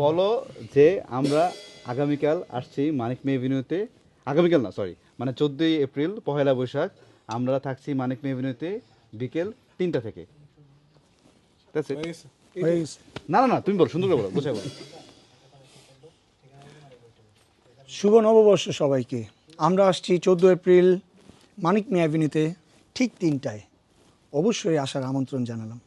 বলো যে আমরা আগামীকাল আসছি মানিক মে এভিনিউতে আগামীকাল না সরি মানে চোদ্দোই এপ্রিল পহেলা বৈশাখ আমরা থাকছি মানিক মেভিনিউতে বিকেল তিনটা থেকে. না না না তুমি বলো সুন্দর করে বলো বুঝাই বলো। শুভ নববর্ষ সবাইকে। আমরা আসছি চোদ্দ এপ্রিল মানিক মিয়া অ্যাভিনিউতে ঠিক তিনটায়। অবশ্যই আসার আমন্ত্রণ জানালাম।